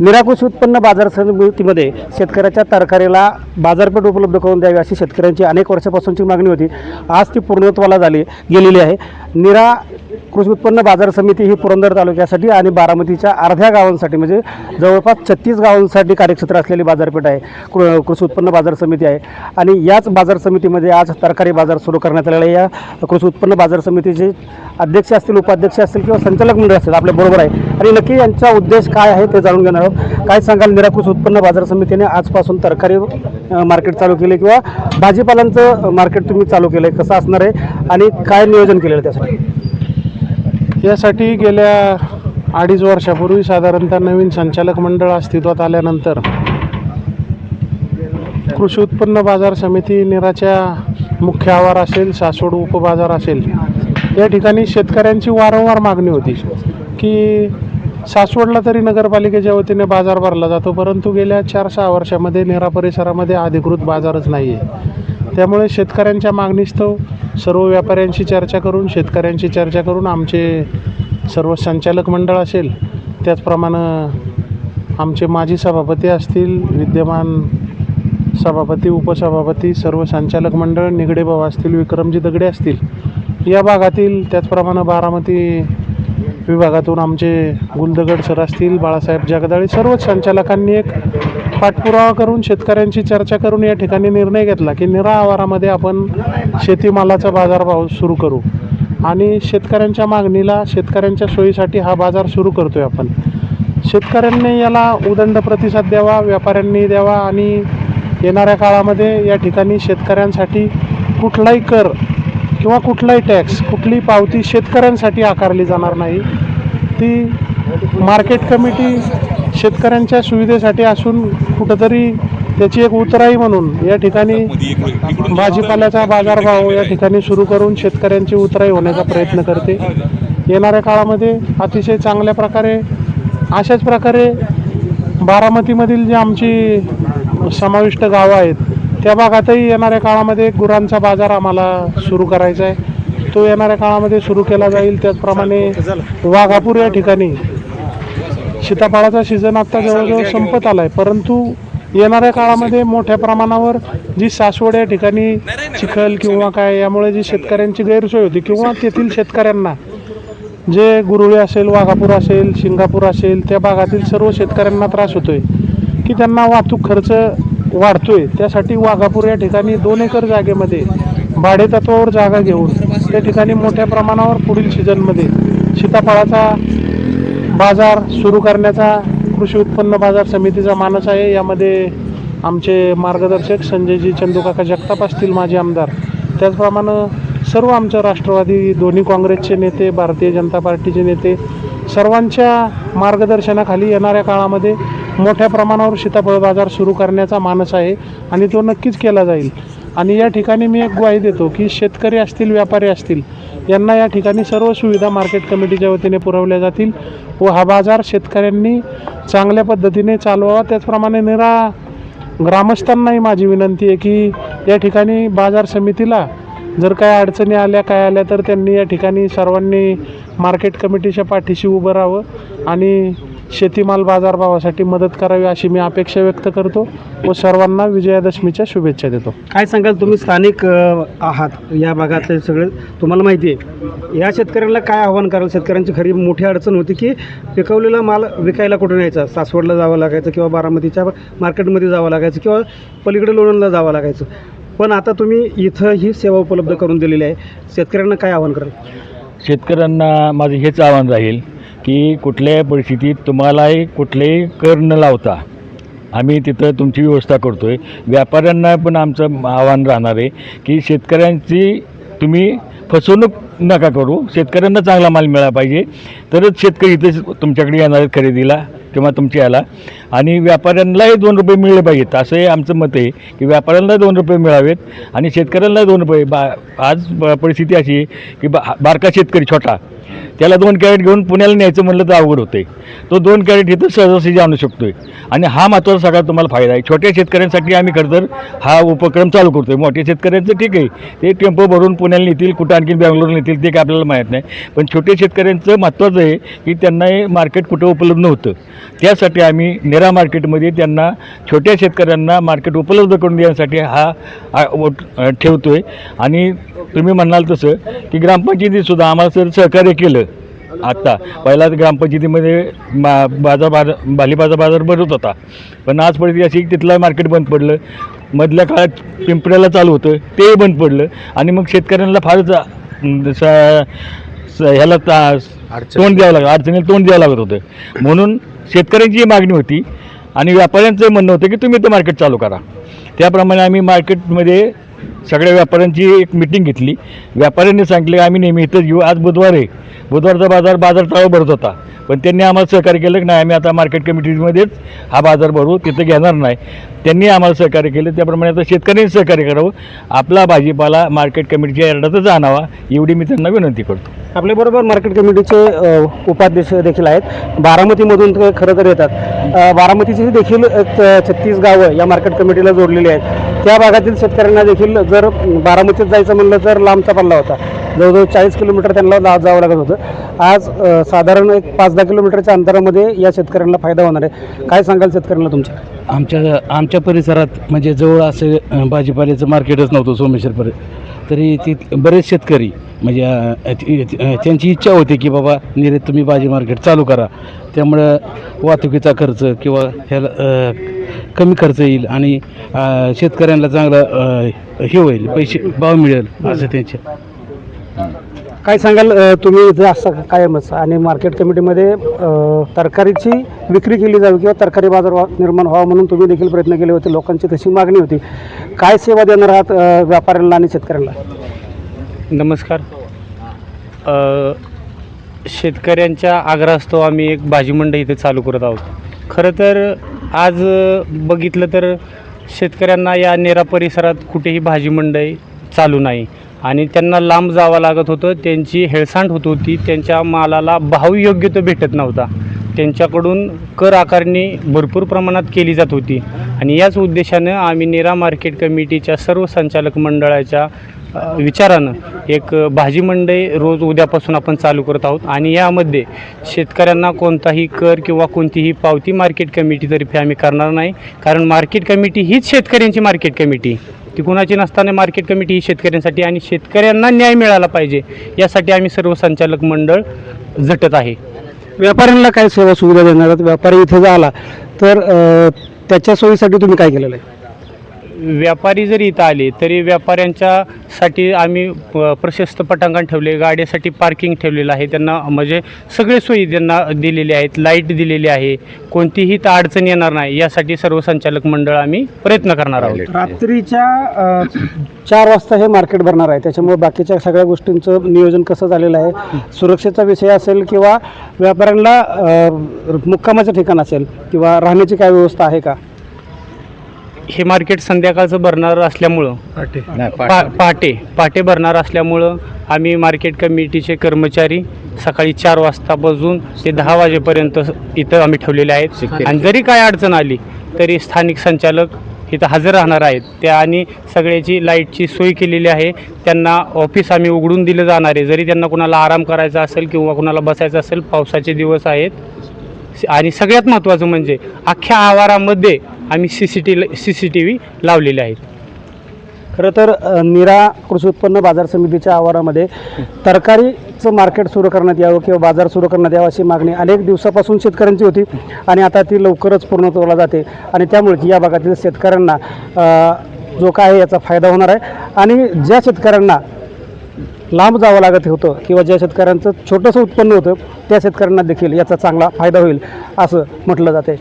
निराकृषी उत्पन्न बाजार समितीमध्ये शेतकऱ्याच्या तरकारीला बाजारपेठ उपलब्ध करून द्यावी अशी शेतकऱ्यांची अनेक वर्षापासूनची मागणी होती. आज ती पूर्णत्वाला झाली गेलेली आहे. निरा कृषी उत्पन्न बाजार समिती ही पुरंदर तालुक्यासाठी आणि बारामतीच्या अर्ध्या गावांसाठी म्हणजे जवळपास छत्तीस गावांसाठी कार्यक्षेत्र असलेली बाजारपेठ आहे. कृ कृषी उत्पन्न बाजार समिती आहे. आणि याच बाजार समितीमध्ये आज तरकारी बाजार सुरू करण्यात आलेला आहे. या कृषी उत्पन्न बाजार समितीचे अध्यक्ष असतील उपाध्यक्ष असतील किंवा संचालक मंडळ असतील आपल्या बरोबर आहे. आणि नक्की यांचा उद्देश काय आहे ते जाणून घेणार आहोत. काय सांगाल निराकृष उत्पन्न बाजार समितीने आजपासून तरकारी मार्केट चालू केले किंवा भाजीपालांचं मार्केट तुम्ही चालू केलं आहे कसं असणार आहे आणि काय नियोजन केलेलं आहे त्यासाठी? यासाठी गेल्या अडीच वर्षापूर्वी साधारणतः नवीन संचालक मंडळ अस्तित्वात आल्यानंतर कृषी उत्पन्न बाजार समिती निराच्या मुख्य आवार असेल सासवड उपबाजार असेल या ठिकाणी शेतकऱ्यांची वारंवार मागणी होती की सासवडला तरी नगरपालिकेच्या वतीने बाजार भरला जातो परंतु गेल्या चार सहा वर्षामध्ये निरा परिसरामध्ये अधिकृत बाजारच नाही आहे त्यामुळे शेतकऱ्यांच्या मागणीस्तव सर्व व्यापाऱ्यांशी चर्चा करून शेतकऱ्यांशी चर्चा करून आमचे सर्व संचालक मंडळ असेल त्याचप्रमाणे आमचे माजी सभापती असतील विद्यमान सभापती उपसभापती सर्व संचालक मंडळ निगडे भाऊ असतील विक्रमजी दगडे असतील या भागातील त्याचप्रमाणे बारामती विभागातून आमचे गुलदगड सर असतील बाळासाहेब जगदाळे सर्वच संचालकांनी एक पाठपुरावा करून शेतकऱ्यांची चर्चा करून या ठिकाणी निर्णय घेतला की निरा आवारामध्ये आपण शेतीमालाचा बाजारभाव सुरू करू. आणि शेतकऱ्यांच्या मागणीला शेतकऱ्यांच्या सोयीसाठी हा बाजार सुरू करतोय आपण. शेतकऱ्यांनी याला उदंड प्रतिसाद द्यावा व्यापाऱ्यांनी द्यावा आणि येणाऱ्या काळामध्ये या ठिकाणी शेतकऱ्यांसाठी कुठलाही कर किंवा कुठलाही टॅक्स कुठली पावती शेतकऱ्यांसाठी आकारली जाणार नाही. ती मार्केट कमिटी शेतकऱ्यांच्या सुविधेसाठी असून कुठंतरी त्याची एक उतराई म्हणून या ठिकाणी भाजीपाल्याचा बाजारभाव या ठिकाणी सुरू करून शेतकऱ्यांची उतराई होण्याचा प्रयत्न करते. येणाऱ्या काळामध्ये अतिशय चांगल्या प्रकारे अशाच प्रकारे बारामतीमधील जी आमची समाविष्ट गावं आहेत त्या भागातही येणाऱ्या काळामध्ये गुरांचा बाजार आम्हाला सुरू करायचा आहे. तो येणाऱ्या काळामध्ये सुरू केला जाईल. त्याचप्रमाणे वाघापूर या ठिकाणी सीताफळाचा सीझन आत्ता जवळजवळ संपत आला आहे परंतु येणाऱ्या काळामध्ये मोठ्या प्रमाणावर जी सासवड या ठिकाणी चिखल किंवा काय यामुळे जी शेतकऱ्यांची गैरसोय होती किंवा तेथील शेतकऱ्यांना जे गुरुळे असेल वाघापूर असेल सिंगापूर असेल त्या भागातील सर्व शेतकऱ्यांना त्रास होतोय की त्यांना वाहतूक खर्च वाढतोय. त्यासाठी वाघापूर या ठिकाणी दोन एकर जागेमध्ये भाडेतत्वावर जागा घेऊन त्या ठिकाणी मोठ्या प्रमाणावर पुढील सीझनमध्ये सीताफळाचा बाजार सुरू करण्याचा कृषी उत्पन्न बाजार समितीचा मानस आहे. यामध्ये आमचे मार्गदर्शक संजयजी चंदूकाका जगताप असतील माजी आमदार. त्याचप्रमाणे सर्व आमच्या राष्ट्रवादी दोन्ही काँग्रेसचे नेते भारतीय जनता पार्टीचे नेते सर्वांच्या मार्गदर्शनाखाली येणाऱ्या काळामध्ये मोठ्या प्रमाणावर सीताफळ बाजार सुरू करण्याचा मानस आहे आणि तो नक्कीच केला जाईल. आणि या ठिकाणी मी एक ग्वाही देतो की शेतकरी असतील व्यापारी असतील यांना या ठिकाणी सर्व सुविधा मार्केट कमिटीच्या वतीने पुरवल्या जातील व हा बाजार शेतकऱ्यांनी चांगल्या पद्धतीने चालवावा. त्याचप्रमाणे निरा ग्रामस्थांनाही माझी विनंती आहे की या ठिकाणी बाजार समितीला जर काय अडचणी आल्या काय आल्या तर त्यांनी या ठिकाणी सर्वांनी मार्केट कमिटीच्या पाठीशी उभं राहावं आणि शेतीमाल बाजारभावासाठी मदत करावी अशी मी अपेक्षा व्यक्त करतो व सर्वांना विजयादशमीच्या शुभेच्छा देतो. काय सांगाल तुम्ही स्थानिक अ, आहात या भागातले सगळे तुम्हाला माहिती आहे या शेतकऱ्यांना काय आव्हान कराल? शेतकऱ्यांची खरी मोठी अडचण होती की पिकवलेला माल विकायला कुठून यायचा सासवडला जावं लागायचं किंवा बारामतीच्या मार्केटमध्ये जावं लागायचं किंवा पलीकडे लोणंदला जावं लागायचं. पण आता तुम्ही इथं ही सेवा उपलब्ध करून दिलेली आहे. शेतकऱ्यांना काय आव्हान कराल? शेतकऱ्यांना माझं हेच आव्हान राहील की कुठल्याही परिस्थितीत तुम्हालाही कुठलेही कर न लावता आम्ही तिथं तुमची व्यवस्था करतो आहे व्यापाऱ्यांना पण आमचं आव्हान राहणार आहे की शेतकऱ्यांची तुम्ही फसवणूक नका करू. शेतकऱ्यांना चांगला माल मिळाला पाहिजे. तरच शेतकरी इथेच तुमच्याकडे येणार आहेत खरेदीला. किंवा तुमच्या याला. आणि व्यापाऱ्यांनाही दोन रुपये मिळले पाहिजेत. असं हे आमचं मत आहे की व्यापाऱ्यांना दोन रुपये मिळावेत आणि शेतकऱ्यांना दोन रुपये. बा आज परिस्थिती अशी आहे की बा बारका शेतकरी छोटा त्याला दोन कॅरेट घेऊन पुण्याला न्यायचं म्हणलं तर अवघड होते तो दोन कॅरेट इथं सहजासहजी आणू शकतो आहे आणि हा महत्त्वाचा सगळा तुम्हाला फायदा आहे. छोट्या शेतकऱ्यांसाठी आम्ही खरं तर हा उपक्रम चालू करतो आहे मोठ्या शेतकऱ्यांचं ठीक आहे. ते टेम्पो भरून पुण्याला नेतील कुठं आणखी बँगलोरला नेतील ते काय आपल्याला माहीत नाही. पण छोट्या शेतकऱ्यांचं महत्त्वाचं आहे की त्यांना मार्केट कुठं उपलब्ध नव्हतं त्यासाठी आम्ही नेरा मार्केटमध्ये त्यांना छोट्या शेतकऱ्यांना मार्केट उपलब्ध करून देण्यासाठी हा ठेवतो आहे आणि तुम्ही म्हणाल तसं की ग्रामपंचायतीसुद्धा आम्हाला सर सहकार्य केलं आत्ता पहिला ग्रामपंचायतीमध्ये मा बाजार बाजार भालीबाजार बाजार भरत होता. पण आज परिस्थिती अशी तिथलं मार्केट बंद पडलं. मधल्या काळात पिंपऱ्याला चालू होतं ते बंद पडलं. आणि मग शेतकऱ्यांना फारच ह्याला तोंड द्यावं लागलं अडचणीला तोंड द्यावं लागत होतं. म्हणून शेतकऱ्यांची मागणी होती आणि व्यापाऱ्यांचं म्हणणं होतं की तुम्ही इथं मार्केट चालू करा. त्याप्रमाणे आम्ही मार्केटमध्ये सगळ्या व्यापाऱ्यांची एक मिटिंग घेतली. व्यापाऱ्यांनी सांगितले आम्ही नेहमी इथंच घेऊ आज बुधवार आहे. बुधवारचा बाजार बाजार तळा भरत होता. पण त्यांनी आम्हाला सहकार्य केलं की नाही आम्ही आता मार्केट कमिटीमध्येच हा बाजार भरू तिथं घेणार नाही. त्यांनी आम्हाला सहकार्य केलं. त्याप्रमाणे आता शेतकऱ्यांनी सहकार्य करावं. आपला भाजीपाला मार्केट कमिटीच्या यार्डातच आणावा एवढी मी त्यांना विनंती करतो. आपल्याबरोबर मार्केट कमिटीचे उपाध्यक्ष देखील आहेत. बारामतीमधून ते खरं तर येतात. अ, बारामतीची देखील एक, छत्तीस गावं या मार्केट कमिटीला जोडलेली आहेत. त्या भागातील शेतकऱ्यांना देखील जर बारामतीत जायचं म्हणलं तर लांबचा पल्ला होता. जवळजवळ चाळीस किलोमीटर त्यांना ला जावं लागत होतं. आज साधारण एक पाच दहा किलोमीटरच्या अंतरामध्ये या शेतकऱ्यांना फायदा होणार आहे. काय सांगाल शेतकऱ्यांना तुमच्या? आमच्या आमच्या परिसरात म्हणजे जवळ असं भाजीपाल्याचं मार्केटच नव्हतं सोमेश्वरपर्यंत तरी ती बरेच शेतकरी म्हणजे त्यांची इच्छा होती की बाबा निरेत तुम्ही भाजी मार्केट चालू करा. त्यामुळं वाहतुकीचा खर्च किंवा ह्याला कमी खर्च येईल आणि शेतकऱ्यांना चांगला हे होईल पैसे भाव मिळेल असं त्यांच्या काय सांगाल अ, तुम्ही इथं असं कायमच आणि मार्केट कमिटीमध्ये अ, तरकारीची विक्री केली जावी किंवा तरकारी बाजार निर्माण व्हावा म्हणून तुम्ही देखील प्रयत्न केले होते लोकांची तशी मागणी होती. काय सेवा देणार आहात अ, व्यापाऱ्यांना आणि शेतकऱ्यांना? नमस्कार. अ, शेतकऱ्यांच्या आग्रहास्तव आम्ही एक भाजी मंडई इथे चालू करत आहोत. खरं तर आज अ, बघितलं तर शेतकऱ्यांना या नेरा परिसरात कुठेही भाजी मंडई चालू नाही. आणि त्यांना लांब जावं लागत होतं. त्यांची हेळसांड होत होती. त्यांच्या मालाला भाव योग्य तो भेटत नव्हता. त्यांच्याकडून कर आकारणी भरपूर प्रमाणात केली जात होती. आणि याच उद्देशानं आम्ही नेरा मार्केट कमिटीच्या सर्व संचालक मंडळाच्या विचारानं एक भाजी मंडई रोज उद्यापासून आपण चालू करत आहोत. आणि यामध्ये शेतकऱ्यांना कोणताही कर किंवा कोणतीही पावती मार्केट कमिटीतर्फे आम्ही करणार नाही. कारण मार्केट कमिटी हीच शेतकऱ्यांची मार्केट कमिटी. ती कुणाची नसताना मार्केट कमिटी ही शेतकऱ्यांसाठी आणि शेतकऱ्यांना न्याय मिळाला पाहिजे यासाठी आम्ही सर्व संचालक मंडळ झटत आहे. व्यापाऱ्यांना काय सेवा सुविधा देणार? व्यापारी इथे जर आला तर त्याच्या सोयीसाठी तुम्ही काय केलेलं आहे? व्यापारी जरी इथं आले तरी व्यापाऱ्यांच्यासाठी आम्ही प- प्रशस्त पटांगण ठेवले गाड्यासाठी पार्किंग ठेवलेलं आहे. त्यांना म्हणजे सगळे सोयी त्यांना दिलेले आहेत लाइट दिलेली आहे. कोणतीही तर अडचण येणार नाही यासाठी सर्व संचालक मंडळ आम्ही प्रयत्न करणार आहोत. रात्रीच्या चार वाजता हे मार्केट भरणार आहे. त्याच्यामुळे बाकीच्या सगळ्या गोष्टींचं नियोजन कसं झालेलं आहे सुरक्षेचा विषय असेल किंवा व्यापाऱ्यांना मुक्कामाचं ठिकाण असेल किंवा राहण्याची काय व्यवस्था आहे का? हे मार्केट संध्याकाळचं भरणार असल्यामुळं. पा पहाटे पहाटे भरणार असल्यामुळं आम्ही मार्केट कमिटीचे कर्मचारी सकाळी चार वाजतापासून ते दहा वाजेपर्यंत इथं आम्ही ठेवलेले आहेत. आणि जरी काय अडचण आली तरी स्थानिक संचालक इथं हजर राहणार आहेत. त्या आणि सगळ्याची लाईटची सोय केलेली आहे. त्यांना ऑफिस आम्ही उघडून दिलं जाणार आहे. जरी त्यांना कुणाला आराम करायचा असेल किंवा कुणाला बसायचं असेल पावसाचे दिवस आहेत. आणि सगळ्यात महत्त्वाचं म्हणजे अख्ख्या आवारामध्ये आम्ही C C T C C T V लावलेले आहेत. खरं तर निरा कृषी उत्पन्न बाजार समितीच्या आवारामध्ये तरकारीचं मार्केट सुरू करण्यात यावं किंवा बाजार सुरू करण्यात यावं अशी मागणी अनेक दिवसापासून शेतकऱ्यांची होती आणि आता ती लवकरच पूर्णत्वाला जाते आणि त्यामुळे या भागातील शेतकऱ्यांना जो काय आहे याचा फायदा होणार आहे. आणि ज्या शेतकऱ्यांना लांब जावं लागत होतं किंवा ज्या शेतकऱ्यांचं छोटंसं उत्पन्न होतं त्या शेतकऱ्यांना देखील याचा चांगला फायदा होईल असं म्हटलं जाते.